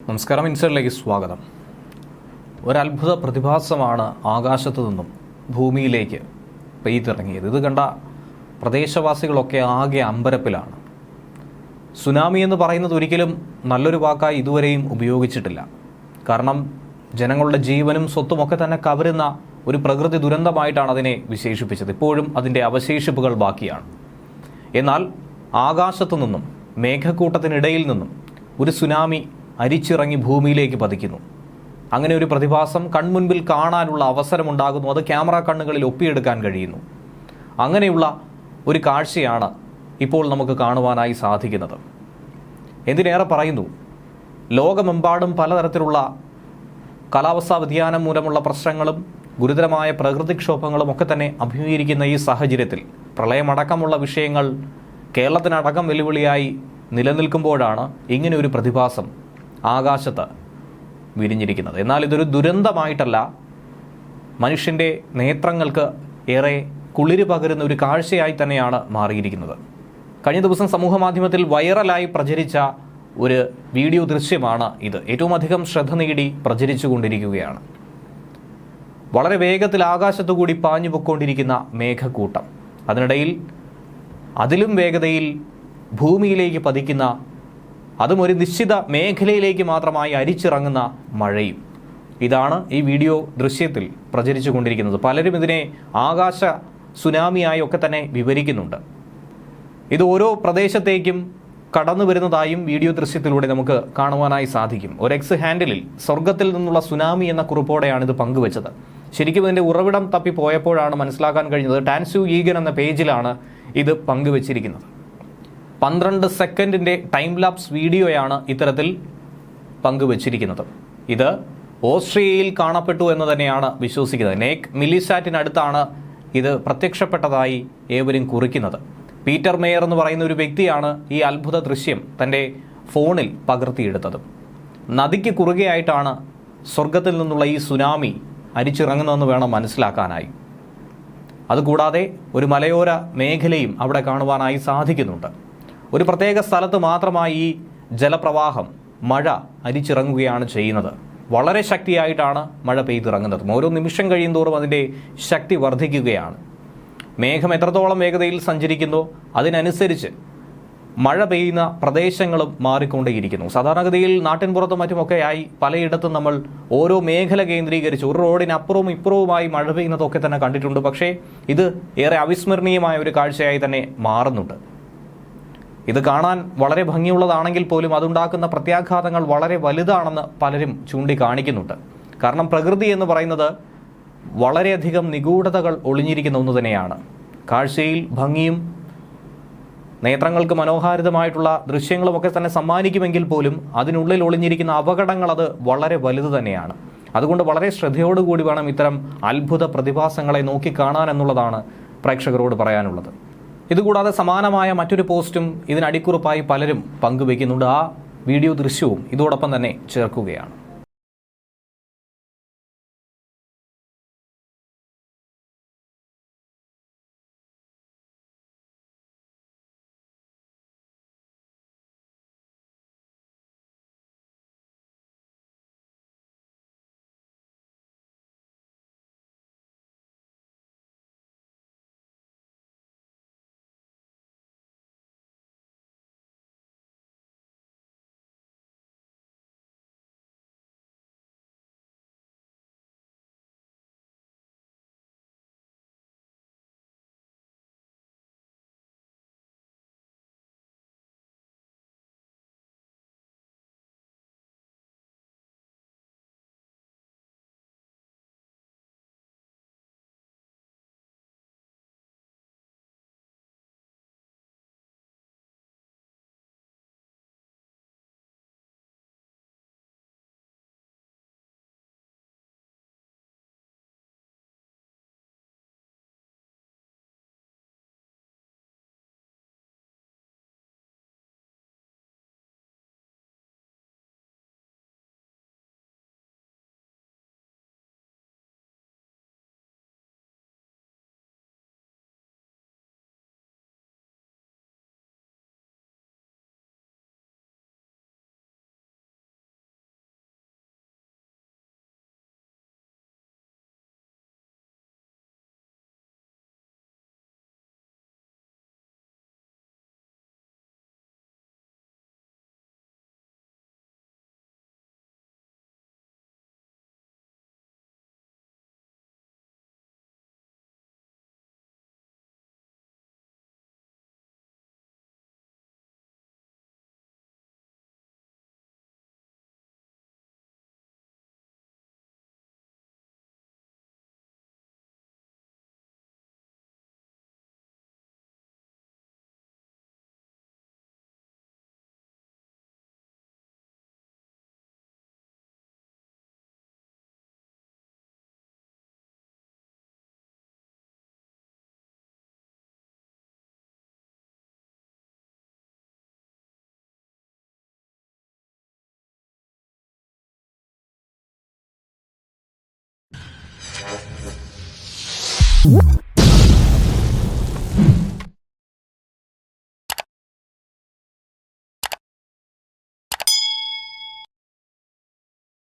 നമസ്കാരം ഇൻസൈഡിലേക്ക് സ്വാഗതം. ഒരത്ഭുത പ്രതിഭാസമാണ് ആകാശത്തു നിന്നും ഭൂമിയിലേക്ക് പെയ്തിറങ്ങിയത്. ഇത് കണ്ട പ്രദേശവാസികളൊക്കെ ആകെ അമ്പരപ്പിലാണ്. സുനാമി എന്ന് പറയുന്നത് ഒരിക്കലും നല്ലൊരു വാക്കായി ഇതുവരെയും ഉപയോഗിച്ചിട്ടില്ല. കാരണം ജനങ്ങളുടെ ജീവനും സ്വത്തും ഒക്കെ തന്നെ കവരുന്ന ഒരു പ്രകൃതി ദുരന്തമായിട്ടാണ് അതിനെ വിശേഷിപ്പിച്ചത്. ഇപ്പോഴും അതിന്റെ അവശേഷിപ്പുകൾ ബാക്കിയാണ്. എന്നാൽ ആകാശത്തു നിന്നും മേഘക്കൂട്ടത്തിനിടയിൽ നിന്നും ഒരു സുനാമി അരിച്ചിറങ്ങി ഭൂമിയിലേക്ക് പതിക്കുന്നു. അങ്ങനെ ഒരു പ്രതിഭാസം കൺമുൻപിൽ കാണാനുള്ള അവസരമുണ്ടാകുന്നു. അത് ക്യാമറ കണ്ണുകളിൽ ഒപ്പിയെടുക്കാൻ കഴിയുന്നു. അങ്ങനെയുള്ള ഒരു കാഴ്ചയാണ് ഇപ്പോൾ നമുക്ക് കാണുവാനായി സാധിക്കുന്നത്. എന്തിനേറെ പറയുന്നു? ലോകമെമ്പാടും പലതരത്തിലുള്ള കാലാവസ്ഥാ വ്യതിയാനം മൂലമുള്ള പ്രശ്നങ്ങളും ഗുരുതരമായ പ്രകൃതിക്ഷോഭങ്ങളും ഒക്കെ തന്നെ അഭിമുഖീകരിക്കുന്ന ഈ സാഹചര്യത്തിൽ പ്രളയമടക്കമുള്ള വിഷയങ്ങൾ കേരളത്തിനടക്കം വെല്ലുവിളിയായി നിലനിൽക്കുമ്പോഴാണ് ഇങ്ങനെ ഒരു പ്രതിഭാസം ആകാശത്ത് വിരിഞ്ഞിരിക്കുന്നത്. എന്നാൽ ഇതൊരു ദുരന്തമായിട്ടല്ല. മനുഷ്യന്റെ നേത്രങ്ങൾക്ക് ഏറെ കുളിര് പകരുന്ന ഒരു കാഴ്ചയായി തന്നെയാണ് മാറിയിരിക്കുന്നത്. കഴിഞ്ഞ ദിവസം സമൂഹ മാധ്യമത്തിൽ വൈറലായി പ്രചരിച്ച ഒരു വീഡിയോ ദൃശ്യമാണ് ഇത്. ഏറ്റവും അധികം ശ്രദ്ധ നേടി പ്രചരിച്ചുകൊണ്ടിരിക്കുകയാണ്. വളരെ വേഗത്തിൽ ആകാശത്തു കൂടി പാഞ്ഞു പൊക്കൊണ്ടിരിക്കുന്ന മേഘക്കൂട്ടം. അതിനിടയിൽ അതിലും വേഗതയിൽ ഭൂമിയിലേക്ക് പതിക്കുന്ന അതും ഒരു നിശ്ചിത മേഖലയിലേക്ക് മാത്രമായി അരിച്ചിറങ്ങുന്ന മഴയും. ഇതാണ് ഈ വീഡിയോ ദൃശ്യത്തിൽ പ്രചരിച്ചു കൊണ്ടിരിക്കുന്നത്. പലരും ഇതിനെ ആകാശ സുനാമിയായി ഒക്കെ തന്നെ വിവരിക്കുന്നുണ്ട്. ഇത് ഓരോ പ്രദേശത്തേക്കും കടന്നു വരുന്നതായും വീഡിയോ ദൃശ്യത്തിലൂടെ നമുക്ക് കാണുവാനായി സാധിക്കും. ഒരു എക്സ് ഹാൻഡിലിൽ സ്വർഗത്തിൽ നിന്നുള്ള സുനാമി എന്ന കുറിപ്പോടെയാണ് ഇത് പങ്കുവച്ചത്. ശരിക്കും ഇതിന്റെ ഉറവിടം തപ്പി പോയപ്പോഴാണ് മനസ്സിലാക്കാൻ കഴിഞ്ഞത് ടാൻസു ഈഗൻ എന്ന പേജിലാണ് ഇത് പങ്കുവച്ചിരിക്കുന്നത്. പന്ത്രണ്ട് സെക്കൻഡിന്റെ ടൈം ലാപ്സ് വീഡിയോയാണ് ഇത്തരത്തിൽ പങ്കുവച്ചിരിക്കുന്നത്. ഇത് ഓസ്ട്രിയയിൽ കാണപ്പെട്ടു എന്ന് തന്നെയാണ് വിശ്വസിക്കുന്നത്. നേക്ക് മിലിസാറ്റിനടുത്താണ് ഇത് പ്രത്യക്ഷപ്പെട്ടതായി ഏവരും കുറിക്കുന്നത്. പീറ്റർ മേയർ എന്ന് പറയുന്ന ഒരു വ്യക്തിയാണ് ഈ അത്ഭുത ദൃശ്യം തന്റെ ഫോണിൽ പകർത്തിയെടുത്തത്. നദിക്ക് കുറുകെയായിട്ടാണ് സ്വർഗത്തിൽ നിന്നുള്ള ഈ സുനാമി അരിച്ചിറങ്ങുന്നതെന്ന് വേണം മനസ്സിലാക്കാനായി. അതുകൂടാതെ ഒരു മലയോര മേഖലയും അവിടെ കാണുവാനായി സാധിക്കുന്നുണ്ട്. ഒരു പ്രത്യേക സ്ഥലത്ത് മാത്രമായി ഈ ജലപ്രവാഹം മഴ അരിച്ചിറങ്ങുകയാണ് ചെയ്യുന്നത്. വളരെ ശക്തിയായിട്ടാണ് മഴ പെയ്തിറങ്ങുന്നത്. ഓരോ നിമിഷം കഴിയും തോറും അതിന്റെ ശക്തി വർദ്ധിക്കുകയാണ്. മേഘം എത്രത്തോളം വേഗതയിൽ സഞ്ചരിക്കുന്നു അതിനനുസരിച്ച് മഴ പെയ്യുന്ന പ്രദേശങ്ങളും മാറിക്കൊണ്ടേയിരിക്കുന്നു. സാധാരണഗതിയിൽ നാട്ടിൻപുറത്തും മറ്റുമൊക്കെയായി പലയിടത്തും നമ്മൾ ഓരോ മേഖല കേന്ദ്രീകരിച്ച് ഒരു റോഡിനപ്പുറവും ഇപ്പുറവുമായി മഴ പെയ്യുന്നതൊക്കെ തന്നെ കണ്ടിട്ടുണ്ട്. പക്ഷേ ഇത് ഏറെ അവിസ്മരണീയമായ ഒരു കാഴ്ചയായി തന്നെ മാറുന്നുണ്ട്. ഇത് കാണാൻ വളരെ ഭംഗിയുള്ളതാണെങ്കിൽ പോലും അതുണ്ടാക്കുന്ന പ്രത്യാഘാതങ്ങൾ വളരെ വലുതാണെന്ന് പലരും ചൂണ്ടിക്കാണിക്കുന്നുണ്ട്. കാരണം പ്രകൃതി എന്ന് പറയുന്നത് വളരെയധികം നിഗൂഢതകൾ ഒളിഞ്ഞിരിക്കുന്ന ഒന്ന് തന്നെയാണ്. കാഴ്ചയിൽ ഭംഗിയും നേത്രങ്ങൾക്ക് മനോഹാരിതമായിട്ടുള്ള ദൃശ്യങ്ങളുമൊക്കെ തന്നെ സമ്മാനിക്കുമെങ്കിൽ പോലും അതിനുള്ളിൽ ഒളിഞ്ഞിരിക്കുന്ന അപകടങ്ങൾ അത് വളരെ വലുത് തന്നെയാണ്. അതുകൊണ്ട് വളരെ ശ്രദ്ധയോടുകൂടി വേണം ഇത്തരം അത്ഭുത പ്രതിഭാസങ്ങളെ നോക്കിക്കാണാൻ എന്നുള്ളതാണ് പ്രേക്ഷകരോട് പറയാനുള്ളത്. ഇതുകൂടാതെ സമാനമായ മറ്റൊരു പോസ്റ്റും ഇതിനടിക്കുറിപ്പായി പലരും പങ്കുവയ്ക്കുന്നുണ്ട്. ആ വീഡിയോ ദൃശ്യവും ഇതോടൊപ്പം തന്നെ ചേർക്കുകയാണ്. What?